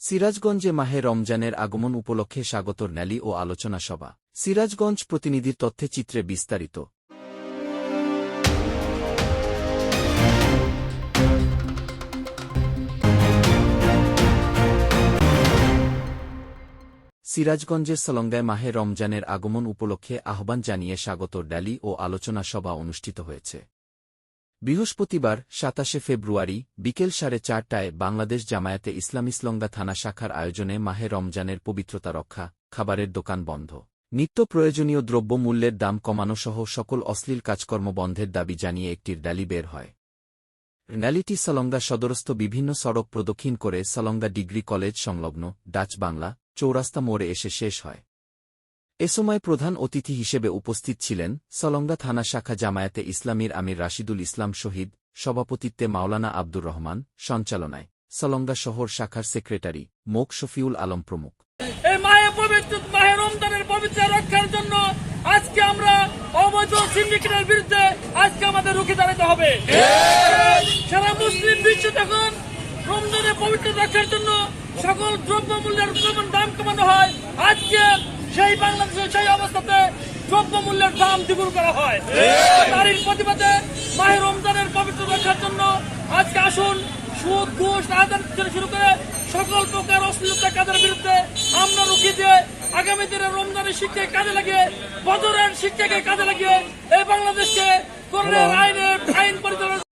সিরাজগঞ্জে মাহে রমজানের আগমন উপলক্ষে স্বাগতর র্যালি ও আলোচনা সভা। সিরাজগঞ্জ প্রতিনিধির তথ্যে চিত্রে বিস্তারিত। সিরাজগঞ্জের সলঙ্গায় মাহে রমজানের আগমন উপলক্ষে আহ্বান জানিয়ে স্বাগতর র্যালি ও আলোচনা সভা অনুষ্ঠিত হয়েছে। বৃহস্পতিবার, সাতাশে ফেব্রুয়ারি, বিকেল সাড়ে চারটায় বাংলাদেশ জামায়াতে ইসলামী ইসলঙ্গা থানা শাখার আয়োজনে মাহে রমজানের পবিত্রতা রক্ষা, খাবারের দোকান বন্ধ। নিত্য প্রয়োজনীয় দ্রব্যমূল্যের দাম কমানো সহ সকল অশ্লীল কাজকর্ম বন্ধের দাবি জানিয়ে একটি র্যালি বের হয়। র্যালিটি সলঙ্গা সদরস্থ বিভিন্ন সড়ক প্রদক্ষিণ করে সলঙ্গা ডিগ্রি কলেজ সংলগ্ন, ডাচ বাংলা, চৌরাস্তা মোড়ে এসে শেষ হয়। এ সময় প্রধান অতিথি হিসেবে উপস্থিত ছিলেন সলঙ্গা থানা শাখা জামায়াতে ইসলামীর আমির রাশিদুল ইসলাম শহীদ, সভাপতিত্বে মাওলানা আব্দুর রহমান, সঞ্চালনায়, সলঙ্গা শহর শাখার সেক্রেটারি, মোক শফিউল আলম প্রমুখ। রক্ষার জন্য আজকে আমরা অবৈধ সিন্ডিকেটের বিরুদ্ধে আজকে আমাদের রুখে দাঁড়াতে হবে। সারা মুসলিম বিশ্ব তখন রমজানের পবিত্র রক্ষার জন্য সকল দাম কমানো হয়। আজকে সেই বাংলাদেশের সেই অবস্থাতে দ্রব্যমূল্যের দাম দ্বিগুণ করা হয়। তারই প্রতিবাদে মাহে রমজানের পবিত্র রক্ষার জন্য আজকে আসুন সুদ ঘুষ রাজনীতি থেকে শুরু করে সকল প্রকার অশ্লীলতা কাজের বিরুদ্ধে আমরা রুখি দিয়ে আগামী দিনে রমজানের শিক্ষাকে কাজে লাগিয়ে বদরের শিক্ষাকে কাজে লাগিয়ে এই বাংলাদেশকে করোনার আইনের আইন পরিচালনা